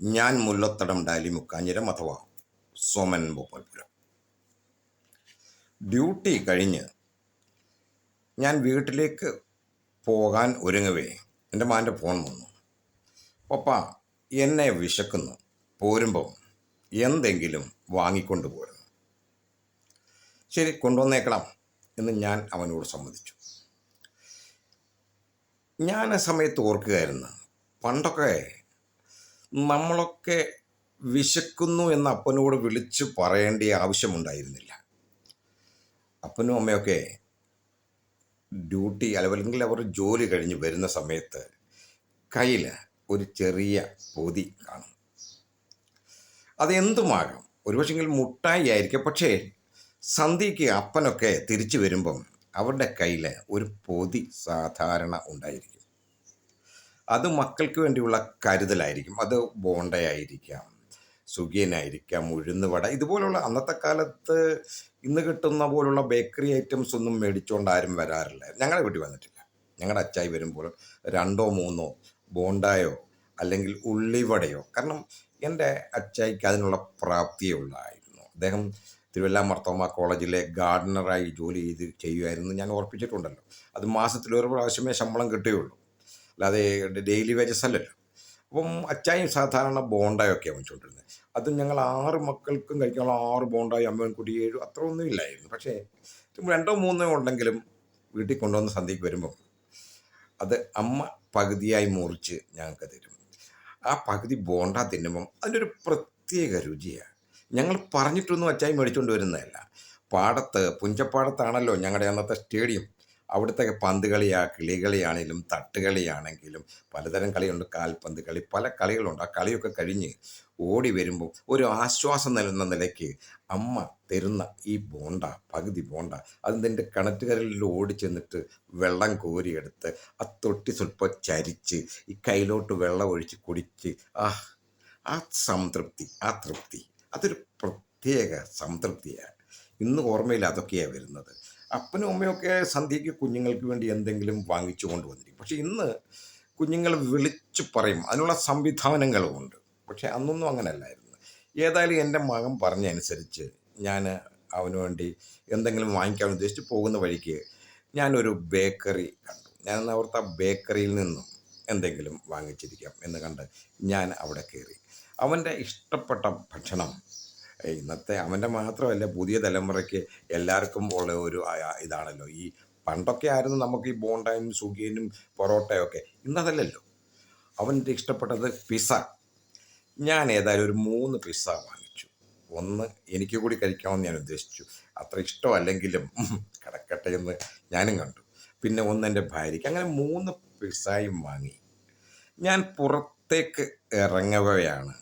ഞാൻ മുല്ലത്തടം ഡാലി മുക്കാഞ്ഞിരം അഥവാ സോമൻ ബോപ്പൽപുരം. ഡ്യൂട്ടി കഴിഞ്ഞ് ഞാൻ വീട്ടിലേക്ക് പോകാൻ ഒരുങ്ങവേ എന്റെ മാന്റെ ഫോൺ വന്നു. പപ്പ എന്നെ വിശക്കുന്നു. പോരുമ്പം എന്തെങ്കിലും വാങ്ങിക്കൊണ്ടു പോരുന്നു. ശരി കൊണ്ടുവന്നേക്കണം എന്ന് ഞാൻ അവനോട് സമ്മതിച്ചു. ഞാൻ ആ സമയത്ത് ഓർക്കുകയായിരുന്നു. പണ്ടൊക്കെ നമ്മളൊക്കെ വിശക്കുന്നു എന്ന് അപ്പനോട് വിളിച്ചു പറയേണ്ട ആവശ്യമുണ്ടായിരുന്നില്ല. അപ്പനും അമ്മയൊക്കെ ഡ്യൂട്ടി അല്ലെങ്കിൽ അവർ ജോലി കഴിഞ്ഞ് വരുന്ന സമയത്ത് കയ്യിൽ ഒരു ചെറിയ പൊതി കാണും. അതെന്തുമാകാം? ഒരുപക്ഷെങ്കിൽ മുട്ടായി ആയിരിക്കും. പക്ഷേ സന്ധ്യയ്ക്ക് അപ്പനൊക്കെ തിരിച്ചു വരുമ്പം അവരുടെ കയ്യിൽ ഒരു പൊതി സാധാരണ ഉണ്ടായിരിക്കും. അത് മക്കൾക്ക് വേണ്ടിയുള്ള കരുതലായിരിക്കും. അത് ബോണ്ടയായിരിക്കാം സുഖിയനായിരിക്കാം ഉഴുന്നുവട ഇതുപോലുള്ള അന്നത്തെ കാലത്ത് ഇന്ന് കിട്ടുന്ന പോലുള്ള ബേക്കറി ഐറ്റംസ് ഒന്നും മേടിച്ചുകൊണ്ട് ആരും വരാറില്ല. ഞങ്ങളെ വീട്ടിൽ വന്നിട്ടില്ല. ഞങ്ങളുടെ അച്ചായി വരുമ്പോൾ രണ്ടോ മൂന്നോ ബോണ്ടായോ അല്ലെങ്കിൽ ഉള്ളിവടയോ കാരണം എന്റെ അച്ചായിക്ക് അതിനുള്ള പ്രാപ്തിയേ ഉള്ളായിരുന്നു. അദ്ദേഹം തിരുവല്ല മർത്തോമ കോളേജിലെ ഗാർഡനറായി ജോലി ചെയ്ത് ചെയ്യുമായിരുന്നു ഞാൻ ഓർപ്പിച്ചിട്ടുണ്ടല്ലോ. അത് മാസത്തിൽ ഒരു പ്രാവശ്യമേ ശമ്പളം കിട്ടുകയുള്ളൂ. അല്ലാതെ ഡെയിലി വേജസ് അല്ലല്ലോ. അപ്പം അച്ചായും സാധാരണ ബോണ്ടായൊക്കെ വാങ്ങിച്ചുകൊണ്ടിരുന്നത് അത് ഞങ്ങൾ ആറ് മക്കൾക്കും കഴിക്കാനുള്ള ആറ് ബോണ്ടായി അമ്മയും കുടിയേഴും അത്ര ഒന്നും ഇല്ലായിരുന്നു. പക്ഷേ രണ്ടോ മൂന്നോ ഉണ്ടെങ്കിലും വീട്ടിൽ കൊണ്ടുവന്ന് സന്ധ്യയ്ക്ക് വരുമ്പം അത് അമ്മ പകുതിയായി മുറിച്ച് ഞങ്ങൾക്ക് തരും. ആ പകുതി ബോണ്ട തിന്നുമ്പം ഒരു പ്രത്യേക രുചിയാണ് ഞങ്ങൾ പറഞ്ഞിട്ടൊന്നും അച്ചായി മേടിച്ചുകൊണ്ട് വരുന്നതല്ല. പാടത്ത് പുഞ്ചപ്പാടത്താണല്ലോ ഞങ്ങളുടെ അന്നത്തെ സ്റ്റേഡിയം. അവിടുത്തെ പന്ത് കളിയാ കിളികളിയാണെങ്കിലും തട്ടുകളിയാണെങ്കിലും പലതരം കളിയുണ്ട്. കാൽപന്ത് കളി പല കളികളുണ്ട്. ആ കളിയൊക്കെ കഴിഞ്ഞ് ഓടി വരുമ്പോൾ ഒരു ആശ്വാസം നൽകുന്ന നിലയ്ക്ക് അമ്മ തരുന്ന ഈ ബോണ്ട പകുതി ബോണ്ട അതിന്റെ കിണറ്റുകരലിൽ ഓടി ചെന്നിട്ട് വെള്ളം കോരിയെടുത്ത് ആ തൊട്ടി സ്വല്പം ചരിച്ച് ഈ കയ്യിലോട്ട് വെള്ളം ഒഴിച്ച് കുടിച്ച് ആ ആ സംതൃപ്തി ആ തൃപ്തി. അതൊരു പ്രത്യേക സംതൃപ്തിയാണ്. ഇന്ന് ഓർമ്മയിൽ അതൊക്കെയാണ് വരുന്നത്. അപ്പനും അമ്മയൊക്കെ സന്ധ്യയ്ക്ക് കുഞ്ഞുങ്ങൾക്ക് വേണ്ടി എന്തെങ്കിലും വാങ്ങിച്ചു കൊണ്ടുവന്നിരിക്കും. പക്ഷെ ഇന്ന് കുഞ്ഞുങ്ങൾ വിളിച്ചു പറയും. അതിനുള്ള സംവിധാനങ്ങളും ഉണ്ട്. പക്ഷെ അന്നൊന്നും അങ്ങനെയല്ലായിരുന്നു ഏതായാലും എന്റെ മകൻ പറഞ്ഞനുസരിച്ച് ഞാൻ അവന് വേണ്ടി എന്തെങ്കിലും വാങ്ങിക്കാൻ ഉദ്ദേശിച്ച് പോകുന്ന വഴിക്ക് ഞാനൊരു ബേക്കറി കണ്ടു. ഞാൻ അവിടുത്തെ ബേക്കറിയിൽ നിന്നും എന്തെങ്കിലും വാങ്ങിച്ചിരിക്കാം എന്ന് കണ്ട് ഞാൻ അവിടെ കയറി. അവന്റെ ഇഷ്ടപ്പെട്ട ഭക്ഷണം ഇന്നത്തെ അവന്റെ മാത്രമല്ല പുതിയ തലമുറയ്ക്ക് എല്ലാവർക്കും ഉള്ള ഒരു ഇതാണല്ലോ. ഈ പണ്ടൊക്കെ ആയിരുന്നു നമുക്ക് ഈ ബോണ്ടയും സുഖിയനും പൊറോട്ടയൊക്കെ. ഇന്നതല്ലല്ലോ. അവന്റെ ഇഷ്ടപ്പെട്ടത് പിസ്സ. ഞാൻ ഏതായാലും ഒരു മൂന്ന് പിസ്സ വാങ്ങിച്ചു. ഒന്ന് എനിക്ക് കൂടി കഴിക്കാമെന്ന് ഞാൻ ഉദ്ദേശിച്ചു. അത്ര ഇഷ്ടമല്ലെങ്കിലും കിടക്കട്ടെ എന്ന് ഞാനും കണ്ടു. പിന്നെ ഒന്ന് എന്റെ ഭാര്യയ്ക്ക്. അങ്ങനെ മൂന്ന് പിസ്സയും വാങ്ങി. ഞാൻ പുറത്തേക്ക് ഇറങ്ങവയാണ്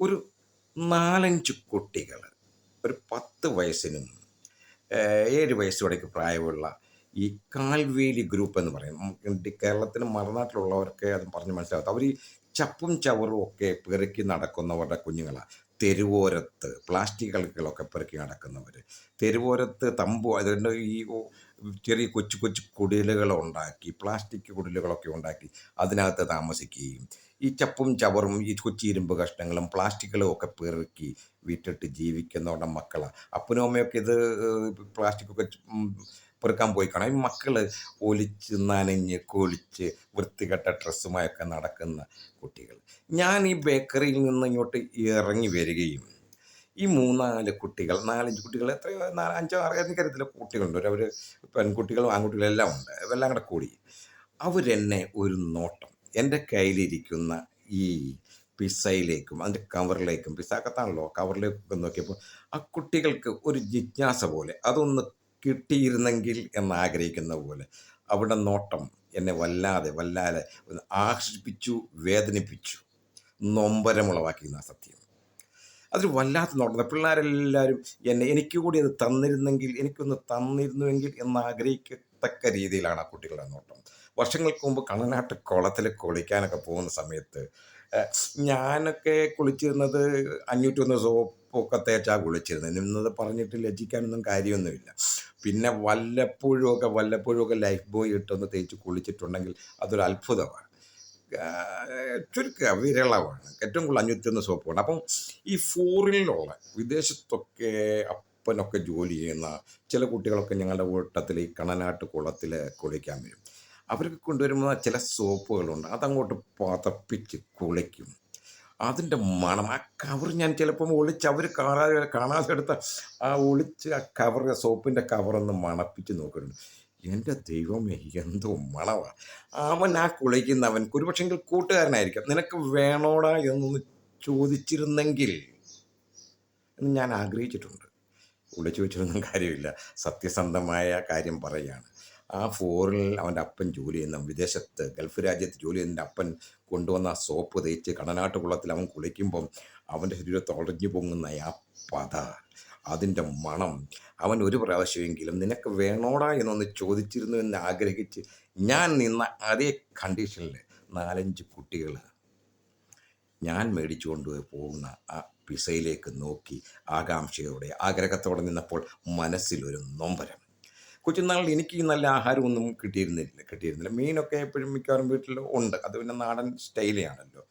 ഒരു നാലഞ്ച് കുട്ടികൾ ഒരു പത്ത് വയസ്സിനും ഏഴ് വയസ്സുവടേക്ക് പ്രായമുള്ള ഈ കാൽവേലി ഗ്രൂപ്പ് എന്ന് പറയും. കേരളത്തിന് മറുനാട്ടിലുള്ളവർക്ക് അത് പറഞ്ഞ് മനസ്സിലാകാത്ത അവർ ചപ്പും ചവറും ഒക്കെ പെറുക്കി നടക്കുന്നവരുടെ കുഞ്ഞുങ്ങളാണ് തെരുവോരത്ത് പ്ലാസ്റ്റിക് കളികളൊക്കെ പെറുക്കി നടക്കുന്നവർ തെരുവോരത്ത് തമ്പു അതുകൊണ്ട് ഈ ചെറിയ കൊച്ചു കൊച്ചു കുടിലുകൾ ഉണ്ടാക്കി പ്ലാസ്റ്റിക് കുടിലുകളൊക്കെ ഉണ്ടാക്കി അതിനകത്ത് താമസിക്കുകയും ഈ ചപ്പും ചവറും ഈ കൊച്ചി ഇരുമ്പ് കഷ്ണങ്ങളും പ്ലാസ്റ്റിക്കുകളും ഒക്കെ പെറുക്കി വിറ്റിട്ട് ജീവിക്കുന്നവരുടെ മക്കളാണ് അപ്പനും അമ്മയൊക്കെ ഇത് പ്ലാസ്റ്റിക്കൊക്കെ പെറുക്കാൻ പോയി കാണാം ഈ മക്കൾ ഒലിച്ച് നനഞ്ഞ് കൊളിച്ച് വൃത്തികെട്ട ഡ്രസ്സുമായൊക്കെ നടക്കുന്ന കുട്ടികൾ ഞാൻ ഈ ബേക്കറിയിൽ നിന്ന് ഇങ്ങോട്ട് ഇറങ്ങി വരികയും ഈ മൂന്നാൽ കുട്ടികൾ നാലഞ്ച് കുട്ടികൾ എത്രയോ നാല് അഞ്ചോ ആറോ എനിക്കറിയത്തില്ല കുട്ടികളുണ്ട്. അവർ പെൺകുട്ടികളും ആൺകുട്ടികളും എല്ലാം ഉണ്ട്. എല്ലാം കൂടെ കൂടി. അവരെന്നെ ഒരു നോട്ടം. എന്റെ കയ്യിലിരിക്കുന്ന ഈ പിസയിലേക്കും അതിന്റെ കവറിലേക്കും പിസ്സാക്കത്താണല്ലോ കവറിലേക്കൊക്കെ നോക്കിയപ്പോൾ ആ കുട്ടികൾക്ക് ഒരു ജിജ്ഞാസ പോലെ അതൊന്ന് കിട്ടിയിരുന്നെങ്കിൽ എന്നാഗ്രഹിക്കുന്ന പോലെ. അവിടെ നോട്ടം എന്നെ വല്ലാതെ വല്ലാതെ ആകർഷിപ്പിച്ചു വേദനിപ്പിച്ചു. നൊമ്പരമുളവാക്കിയെന്ന സത്യം. അതൊരു വല്ലാത്ത നോട്ടം. പിള്ളേരെല്ലാവരും എന്നെ എനിക്ക് കൂടി അത് തന്നിരുന്നെങ്കിൽ എനിക്കൊന്ന് തന്നിരുന്നുവെങ്കിൽ എന്നാഗ്രഹിക്കത്തക്ക രീതിയിലാണ് ആ കുട്ടികളുടെ നോട്ടം. വർഷങ്ങൾക്ക് മുമ്പ് കണ്ണനാട്ട് കുളത്തിൽ കുളിക്കാനൊക്കെ പോകുന്ന സമയത്ത് ഞാനൊക്കെ കുളിച്ചിരുന്നത് അഞ്ഞൂറ്റൊന്ന് സോപ്പൊക്കെ തേച്ചാണ് കുളിച്ചിരുന്നത്. നിന്നത് പറഞ്ഞിട്ട് ലജ്ജിക്കാനൊന്നും കാര്യമൊന്നുമില്ല. പിന്നെ വല്ലപ്പോഴും ഒക്കെ വല്ലപ്പോഴും ഒക്കെ ലൈഫ് ബോയ് ഇട്ടൊന്ന് തേച്ച് കുളിച്ചിട്ടുണ്ടെങ്കിൽ അതൊരു അത്ഭുതമാണ്. ചുരുക്ക വിരളമാണ് ഏറ്റവും കൂടുതൽ അഞ്ഞൂറ്റൊന്ന് സോപ്പുണ്ട് അപ്പം ഈ ഫോറിനിലുള്ള വിദേശത്തൊക്കെ അപ്പനൊക്കെ ജോലി ചെയ്യുന്ന ചില കുട്ടികളൊക്കെ ഞങ്ങളുടെ കൂട്ടത്തിൽ ഈ കണനാട്ട് കുളത്തിൽ കുളിക്കാൻ വരും. അവർക്ക് കൊണ്ടുവരുമ്പോൾ ചില സോപ്പുകളുണ്ട് അതങ്ങോട്ട് പതപ്പിച്ച് കുളിക്കും. അതിന്റെ മണം ആ കവർ ഞാൻ ചിലപ്പം ഒളിച്ച് അവർ കാണാതെ കാണാതെ എടുത്ത ആ ഒളിച്ച് ആ കവർ സോപ്പിന്റെ കവറൊന്ന് മണപ്പിച്ച് നോക്കുന്നുണ്ട്. എന്റെ ദൈവമേ എന്തോ മണവാണ് അവൻ ആ കുളിക്കുന്നവൻ ഒരുപക്ഷെങ്കിൽ കൂട്ടുകാരനായിരിക്കാം. നിനക്ക് വേണോടാ എന്നൊന്ന് ചോദിച്ചിരുന്നെങ്കിൽ എന്ന് ഞാൻ ആഗ്രഹിച്ചിട്ടുണ്ട്. ഒളിച്ചു വെച്ചിരുന്ന കാര്യമില്ല. സത്യസന്ധമായ കാര്യം പറയുകയാണ്. ആ ഫോറിൽ അവന്റെ അപ്പൻ ജോലി ചെയ്യുന്ന വിദേശത്ത് ഗൾഫ് രാജ്യത്ത് ജോലി ചെയ്യുന്ന അപ്പൻ കൊണ്ടുവന്ന സോപ്പ് തേച്ച് കടനാട്ട് കുളത്തിൽ അവൻ കുളിക്കുമ്പം അവന്റെ ശരീരത്ത് ഒളഞ്ഞു പൊങ്ങുന്ന ആ പത അതിന്റെ മണം. അവൻ ഒരു പ്രാവശ്യമെങ്കിലും നിനക്ക് വേണോടാ എന്നൊന്ന് ചോദിച്ചിരുന്നു എന്ന് ആഗ്രഹിച്ച് ഞാൻ നിന്ന അതേ കണ്ടീഷനിൽ നാലഞ്ച് കുട്ടികൾ ഞാൻ മേടിച്ചു കൊണ്ടുപോയി പോകുന്ന ആ പിസയിലേക്ക് നോക്കി ആകാംക്ഷയോടെ ആഗ്രഹത്തോടെ നിന്നപ്പോൾ മനസ്സിലൊരു നൊമ്പരം. കൊച്ചുനാളിൽ എനിക്ക് ഈ നല്ല ആഹാരമൊന്നും കിട്ടിയിരുന്നില്ല കിട്ടിയിരുന്നില്ല. മീനൊക്കെ എപ്പോഴും മിക്കവാറും വീട്ടിൽ ഉണ്ട്. അത് പിന്നെ നാടൻ സ്റ്റൈലാണല്ലോ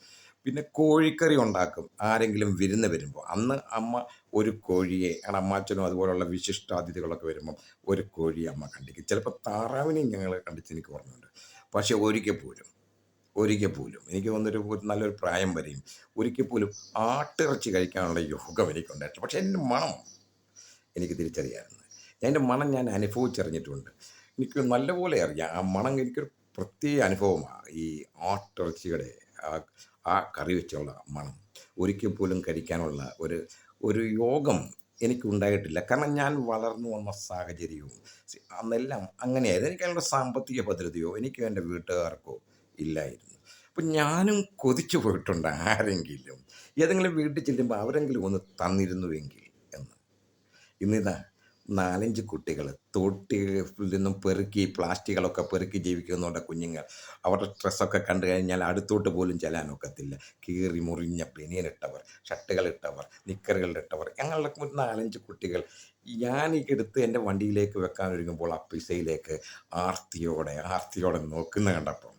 പിന്നെ കോഴിക്കറി ഉണ്ടാക്കും. ആരെങ്കിലും വിരുന്ന് വരുമ്പോൾ അന്ന് അമ്മ ഒരു കോഴിയെ ആണ് അമ്മാച്ചനും അതുപോലുള്ള വിശിഷ്ടാതിഥികളൊക്കെ വരുമ്പം ഒരു കോഴിയെ അമ്മ കണ്ടിക്കും ചിലപ്പോൾ താറാവിനെയും ഞങ്ങൾ കണ്ടിച്ച് എനിക്ക് ഓർമ്മയുണ്ട്. പക്ഷേ ഒരിക്കൽ പോലും ഒരിക്കൽ പോലും എനിക്ക് തോന്നുന്നൊരു ഒരു നല്ലൊരു പ്രായം വരെയും ഒരിക്കൽ പോലും ആട്ടിറച്ചി കഴിക്കാനുള്ള യോഗം എനിക്കുണ്ടായിട്ടില്ല. പക്ഷേ എന്റെ മണം എനിക്ക് തിരിച്ചറിയാമായിരുന്നു. അതിന്റെ മണം ഞാൻ അനുഭവിച്ചറിഞ്ഞിട്ടുണ്ട്. എനിക്ക് നല്ലപോലെ അറിയാം. ആ മണം എനിക്കൊരു പ്രത്യേക അനുഭവമാണ്. ഈ ആട്ടിറച്ചിയുടെ ആ ആ കറി വെച്ചുള്ള മണം. ഒരിക്കൽ പോലും കഴിക്കാനുള്ള ഒരു ഒരു യോഗം എനിക്കുണ്ടായിട്ടില്ല കാരണം ഞാൻ വളർന്നു വന്ന സാഹചര്യവും അന്നെല്ലാം അങ്ങനെയായിരുന്നു. എനിക്ക് അതിനുള്ള സാമ്പത്തിക ഭദ്രതയോ എനിക്കോ എന്റെ വീട്ടുകാർക്കോ ഇല്ലായിരുന്നു. അപ്പം ഞാനും കൊതിച്ചു പോയിട്ടുണ്ട് ആരെങ്കിലും. ഏതെങ്കിലും വീട്ടിൽ ചെല്ലുമ്പോൾ അവരെങ്കിലും ഒന്ന് തന്നിരുന്നുവെങ്കിൽ എന്ന്. ഇന്നിതാ നാലഞ്ച് കുട്ടികൾ തോട്ടിൽ നിന്നും പെറുക്കി പ്ലാസ്റ്റിക്കുകളൊക്കെ പെറുക്കി ജീവിക്കുന്നുണ്ട് കുഞ്ഞുങ്ങൾ. അവരുടെ സ്ട്രെസ്സൊക്കെ കണ്ടു കഴിഞ്ഞാൽ അടുത്തോട്ട് പോലും ചെല്ലാനൊക്കത്തില്ല കീറി മുറിഞ്ഞ ബനിയനിട്ടവർ ഷർട്ടുകളിട്ടവർ നിക്കറുകളിട്ടവർ ഞങ്ങളുടെ നാലഞ്ച് കുട്ടികൾ. ഞാൻ എടുത്ത് എന്റെ വണ്ടിയിലേക്ക് വെക്കാൻ ഒരുങ്ങുമ്പോൾ ആ പിസയിലേക്ക് ആർത്തിയോടെ ആർത്തിയോടെ നോക്കുന്ന കണ്ടപ്പം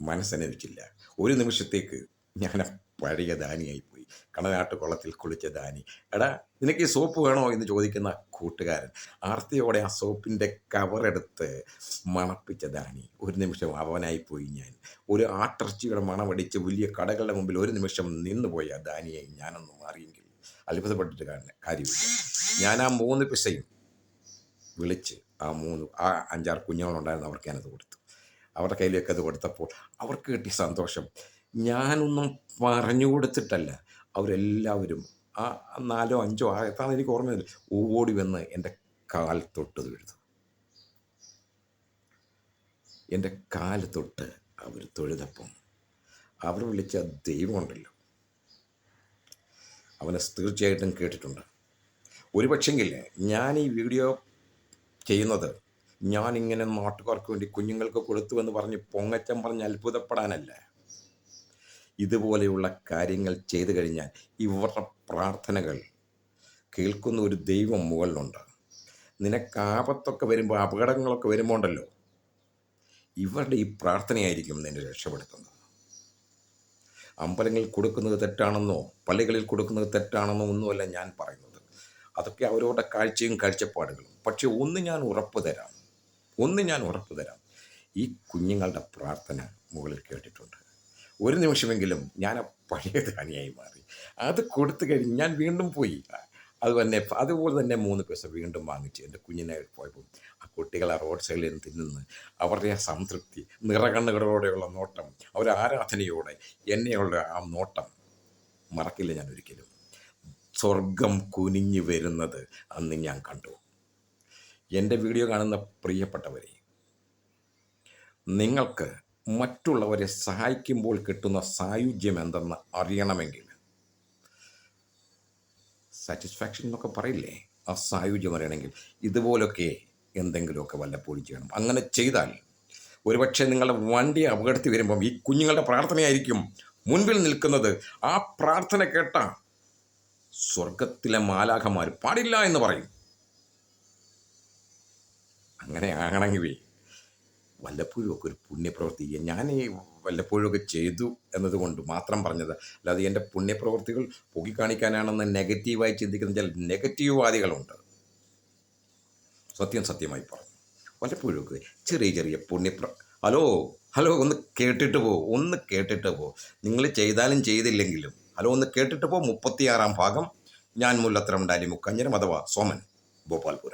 മനസ്സനുവിച്ചില്ല. ഒരു നിമിഷത്തേക്ക് ഞാൻ പഴയ ദാനിയായിപ്പോയി കടനാട്ട് കുളത്തിൽ കുളിച്ച ദാനി. എടാ നിനക്ക് ഈ സോപ്പ് വേണോ എന്ന് ചോദിക്കുന്ന കൂട്ടുകാരൻ. ആർത്തിയോടെ ആ സോപ്പിന്റെ കവറെടുത്ത് മണപ്പിച്ച ദാനി. ഒരു നിമിഷം അവനായി പോയി ഞാൻ. ഒരു ആട്ടിറച്ചിയുടെ മണമടിച്ച് വലിയ കടകളുടെ മുമ്പിൽ ഒരു നിമിഷം നിന്നുപോയി ആ ദാനിയെ ഞാനൊന്നും മാറിയെങ്കിൽ അത്ഭുതപ്പെട്ടിട്ട് കാണുന്ന കാര്യമില്ല. ഞാൻ ആ മൂന്ന് പിസയും വിളിച്ച് ആ മൂന്ന് ആ അഞ്ചാറ് കുഞ്ഞുങ്ങളുണ്ടായിരുന്നു അവർക്ക് ഞാനത് കൊടുത്തു. അവരുടെ കയ്യിലേക്ക് അത് കൊടുത്തപ്പോൾ അവർക്ക് കിട്ടിയ സന്തോഷം. ഞാനൊന്നും പറഞ്ഞു കൊടുത്തിട്ടല്ല അവരെല്ലാവരും ആ നാലോ അഞ്ചോ ആ എത്താന്ന് എനിക്ക് ഓർമ്മയില്ല ഓടി വന്ന് എന്റെ കാൽ തൊട്ട് തൊഴുതു എന്റെ കാൽ തൊട്ട് അവർ തൊഴുതപ്പം. അവർ വിളിച്ച ദൈവമുണ്ടല്ലോ. അവനെ തീർച്ചയായിട്ടും കേട്ടിട്ടുണ്ട്. ഒരു പക്ഷെങ്കിൽ ഞാൻ ഈ വീഡിയോ ചെയ്യുന്നത് ഞാനിങ്ങനെ നാട്ടുകാർക്ക് വേണ്ടി കുഞ്ഞുങ്ങൾക്ക് കൊടുത്തു എന്ന് പറഞ്ഞ് പൊങ്ങച്ചം പറഞ്ഞ് അത്ഭുതപ്പെടാനല്ല. ഇതുപോലെയുള്ള കാര്യങ്ങൾ ചെയ്തു കഴിഞ്ഞാൽ ഇവരുടെ പ്രാർത്ഥനകൾ കേൾക്കുന്ന ഒരു ദൈവം മുകളിലുണ്ട്. നിനക്ക് ആപത്തൊക്കെ വരുമ്പോൾ അപകടങ്ങളൊക്കെ വരുമ്പോൾ ഉണ്ടല്ലോ ഇവരുടെ ഈ പ്രാർത്ഥനയായിരിക്കും നിന്നെ രക്ഷപ്പെടുത്തുന്നത്. അമ്പലങ്ങളിൽ കൊടുക്കുന്നത് തെറ്റാണെന്നോ പള്ളികളിൽ കൊടുക്കുന്നത് തെറ്റാണെന്നോ ഒന്നുമല്ല ഞാൻ പറയുന്നത്. അതൊക്കെ അവരവരുടെ കാഴ്ചയും കാഴ്ചപ്പാടുകളും. പക്ഷെ ഒന്ന് ഞാൻ ഉറപ്പ് തരാം. ഒന്ന് ഞാൻ ഉറപ്പ് തരാം. ഈ കുഞ്ഞുങ്ങളുടെ പ്രാർത്ഥന മുകളിൽ കേട്ടിട്ടുണ്ട്. ഒരു നിമിഷമെങ്കിലും ഞാൻ ആ പഴയ ധാനിയായി മാറി. അത് കൊടുത്തു കഴിഞ്ഞ് ഞാൻ വീണ്ടും പോയി. അത് തന്നെ അതുപോലെ തന്നെ മൂന്ന് പൈസ വീണ്ടും വാങ്ങിച്ചു എന്റെ കുഞ്ഞിനെ പോയപ്പോൾ ആ കുട്ടികൾ ആ റോഡ് സൈഡിൽ നിന്ന് അവരുടെ ആ സംതൃപ്തി നിറകണ്ണുകളോടെയുള്ള നോട്ടം അവരുടെ ആരാധനയോടെ എന്നെയുള്ള ആ നോട്ടം മറക്കില്ല ഞാൻ ഒരിക്കലും. സ്വർഗം കുനിഞ്ഞു വരുന്നത് അന്ന് ഞാൻ കണ്ടു. എന്റെ വീഡിയോ കാണുന്ന പ്രിയപ്പെട്ടവരെ നിങ്ങൾക്ക് മറ്റുള്ളവരെ സഹായിക്കുമ്പോൾ കിട്ടുന്ന സായുജ്യം എന്തെന്ന് അറിയണമെങ്കിൽ. സാറ്റിസ്ഫാക്ഷൻ എന്നൊക്കെ പറയില്ലേ? ആ സായുജ്യം അറിയണമെങ്കിൽ ഇതുപോലൊക്കെ എന്തെങ്കിലുമൊക്കെ വല്ലപ്പോഴും ചെയ്യണം. അങ്ങനെ ചെയ്താൽ ഒരുപക്ഷെ നിങ്ങളുടെ വണ്ടി അപകടത്തിൽ വരുമ്പം ഈ കുഞ്ഞുങ്ങളുടെ പ്രാർത്ഥനയായിരിക്കും മുൻപിൽ നിൽക്കുന്നത്. ആ പ്രാർത്ഥന കേട്ട സ്വർഗത്തിലെ മാലാഖമാർ പാടില്ല എന്ന് പറയും. അങ്ങനെ ആകണമെങ്കിൽ വല്ലപ്പോഴും ഒക്കെ ഒരു പുണ്യപ്രവൃത്തി ഞാൻ ഈ വല്ലപ്പോഴും ഒക്കെ ചെയ്തു എന്നതുകൊണ്ട് മാത്രം പറഞ്ഞത്. അല്ലാതെ എന്റെ പുണ്യപ്രവൃത്തികൾ പൊക്കിക്കാണിക്കാനാണെന്ന് നെഗറ്റീവായി ചിന്തിക്കുന്ന ചില നെഗറ്റീവ് വാദികളുണ്ട്. സത്യം സത്യമായി പറഞ്ഞു. വല്ലപ്പോഴും ഒക്കെ ചെറിയ ചെറിയ പുണ്യപ്ര ഹലോ ഹലോ ഒന്ന് കേട്ടിട്ട് പോ ഒന്ന് കേട്ടിട്ട് പോ. നിങ്ങൾ ചെയ്താലും ചെയ്തില്ലെങ്കിലും. ഹലോ ഒന്ന് കേട്ടിട്ട് പോ മുപ്പത്തിയാറാം ഭാഗം. ഞാൻ മുല്ലത്തരം ഡാലി മുക്കഞ്ഞരം അഥവാ സോമൻ ഭോപ്പാൽപുര